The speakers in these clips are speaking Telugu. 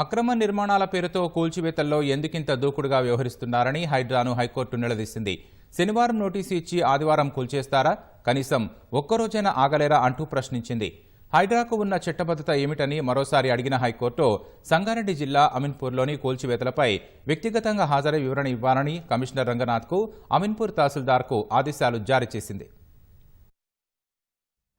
అక్రమ నిర్మాణాల పేరుతో కూల్చివేతల్లో ఎందుకింత దూకుడుగా వ్యవహరిస్తున్నారని హైడ్రాను హైకోర్టు నిలదీసింది. శనివారం నోటీసు ఇచ్చి ఆదివారం కూల్చేస్తారా? కనీసం ఒక్కరోజైనా ఆగలేరా అంటూ ప్రశ్నించింది. హైడ్రాకు ఉన్న చట్టబద్ధత ఏమిటని మరోసారి అడిగిన హైకోర్టు సంగారెడ్డి జిల్లా అమీన్పూర్లోని కూల్చివేతలపై వ్యక్తిగతంగా హాజరై వివరణ ఇవ్వాలని కమిషనర్ రంగనాథ్కు అమీన్పూర్ తహసీల్దార్కు ఆదేశాలు జారీ చేసింది.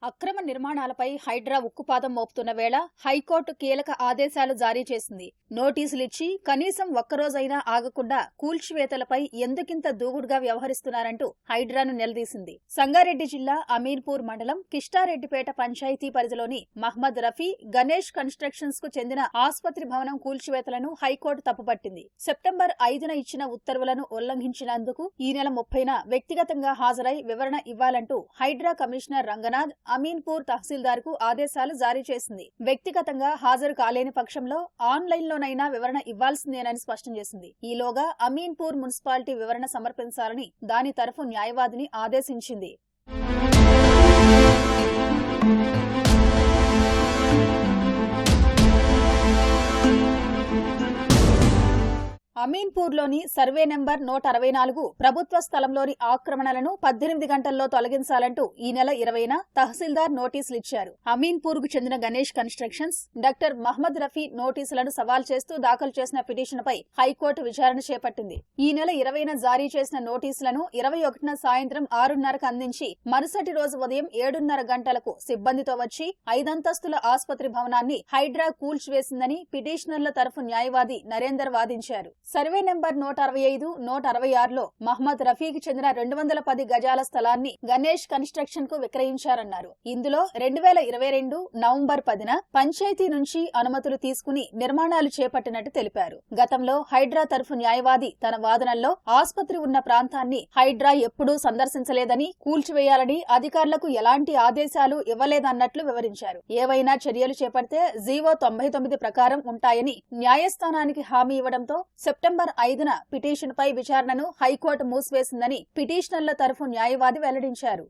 అక్రమ నిర్మాణాలపై హైడ్రా ఉక్కుపాదం మోపుతున్న వేళ హైకోర్టు కీలక ఆదేశాలు జారీ చేసింది. నోటీసులిచ్చి కనీసం ఒక్కరోజైనా ఆగకుండా కూల్చివేతలపై ఎందుకింత దూకుడుగా వ్యవహరిస్తున్నారంటూ హైడ్రాను నిలదీసింది. సంగారెడ్డి జిల్లా అమీర్పూర్ మండలం కిష్టారెడ్డిపేట పంచాయతీ పరిధిలోని మహ్మద్ రఫీ గణేష్ కన్స్ట్రక్షన్స్కు చెందిన ఆసుపత్రి భవనం కూల్చివేతలను హైకోర్టు తప్పుపట్టింది. సెప్టెంబర్ ఐదున ఇచ్చిన ఉత్తర్వులను ఉల్లంఘించినందుకు ఈ నెల ముప్పైన వ్యక్తిగతంగా హాజరై వివరణ ఇవ్వాలంటూ హైడ్రా కమిషనర్ రంగనాథ్ అమీన్పూర్ తహసీల్దార్కు ఆదేశాలు జారీ చేసింది. వ్యక్తిగతంగా హాజరు కాలేని పక్షంలో ఆన్లైన్ లోనైనా వివరణ ఇవ్వాల్సిందేనని స్పష్టం చేసింది. ఈలోగా అమీన్పూర్ మున్సిపాలిటీ వివరణ సమర్పించాలని దాని తరఫు న్యాయవాదిని ఆదేశించింది. అమీన్పూర్లోని సర్వే నెంబర్ నూట అరవై నాలుగు ప్రభుత్వ స్థలంలోని ఆక్రమణలను పద్దెనిమిది గంటల్లో తొలగించాలంటూ ఈ నెల ఇరవైన తహసీల్దార్ నోటీసులు ఇచ్చారు. అమీన్పూర్కు చెందిన గణేష్ కన్స్ట్రక్షన్స్ డాక్టర్ మహ్మద్ రఫీ నోటీసులను సవాల్ చేస్తూ దాఖలు చేసిన పిటిషన్పై హైకోర్టు విచారణ చేపట్టింది. ఈ నెల ఇరవైన జారీ చేసిన నోటీసులను ఇరవై ఒకటిన సాయంత్రం ఆరున్నరకు అందించి మరుసటి రోజు ఉదయం ఏడున్నర గంటలకు సిబ్బందితో వచ్చి ఐదంతస్తుల ఆసుపత్రి భవనాన్ని హైడ్రా కూల్చివేసిందని పిటిషనర్ల తరఫు న్యాయవాది నరేందర్ వాదించారు. సర్వే నెంబర్ నూట అరవై ఐదు నూట అరవై ఆరులో మహ్మద్ రఫీకి చెందిన రెండు వందల పది గజాల స్థలాన్ని గణేష్ కన్స్ట్రక్షన్కు విక్రయించారన్నారు. ఇందులో రెండు వేల ఇరవై రెండు నవంబర్ పదిన పంచాయతీ నుంచి అనుమతులు తీసుకుని నిర్మాణాలు చేపట్టినట్టు తెలిపారు. గతంలో హైడ్రా తరఫు న్యాయవాది తన వాదనల్లో ఆసుపత్రి ఉన్న ప్రాంతాన్ని హైడ్రా ఎప్పుడూ సందర్శించలేదని కూల్చివేయాలని అధికారులకు ఎలాంటి ఆదేశాలు ఇవ్వలేదన్నట్లు వివరించారు. ఏవైనా చర్యలు చేపడితే జీవో తొంభై తొమ్మిది ప్రకారం ఉంటాయని న్యాయస్థానానికి హామీ ఇవ్వడంతో సెప్టెంబర్ ఐదున పిటిషన్పై విచారణను హైకోర్టు మూసివేసిందని పిటిషనర్ల తరఫు న్యాయవాది వెల్లడించారు.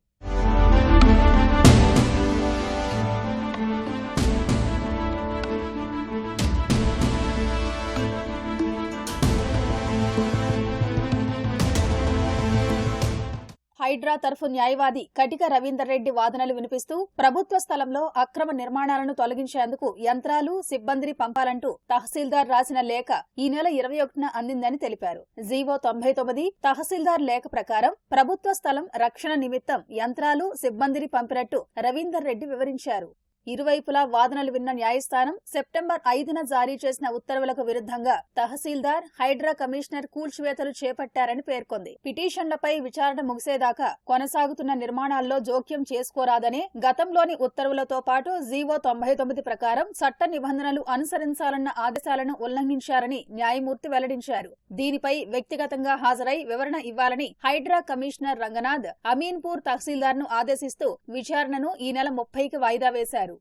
హైడ్రా తరఫు న్యాయవాది కటిక రవీందర్ రెడ్డి వాదనలు వినిపిస్తూ ప్రభుత్వ స్థలంలో అక్రమ నిర్మాణాలను తొలగించేందుకు యంత్రాలు సిబ్బందిని పంపాలంటూ తహసీల్దార్ రాసిన లేఖ ఈ నెల ఇరవై ఒకటిన అందిందని తెలిపారు. జీవో తొంభై తొమ్మిది తహసీల్దార్ లేఖ ప్రకారం ప్రభుత్వ స్థలం రక్షణ నిమిత్తం యంత్రాలు సిబ్బందిని పంపినట్టు రవీందర్ రెడ్డి వివరించారు. ఇరువైపులా వాదనలు విన్న న్యాయస్థానం సెప్టెంబర్ ఐదున జారీ చేసిన ఉత్తర్వులకు విరుద్ధంగా తహసీల్దార్ హైడ్రా కమిషనర్ కూల్చివేతలు చేపట్టారని పేర్కొంది. పిటిషన్లపై విచారణ ముగిసేదాకా కొనసాగుతున్న నిర్మాణాల్లో జోక్యం చేసుకోరాదనే గతంలోని ఉత్తర్వులతో పాటు జీవో తొంభై తొమ్మిది ప్రకారం చట్ట నిబంధనలు అనుసరించాలన్న ఆదేశాలను ఉల్లంఘించారని న్యాయమూర్తి వెల్లడించారు. దీనిపై వ్యక్తిగతంగా హాజరై వివరణ ఇవ్వాలని హైడ్రా కమిషనర్ రంగనాథ్ అమీన్పూర్ తహసీల్దార్ను ఆదేశిస్తూ విచారణను ఈ నెల ముప్పైకి వాయిదా వేశారు.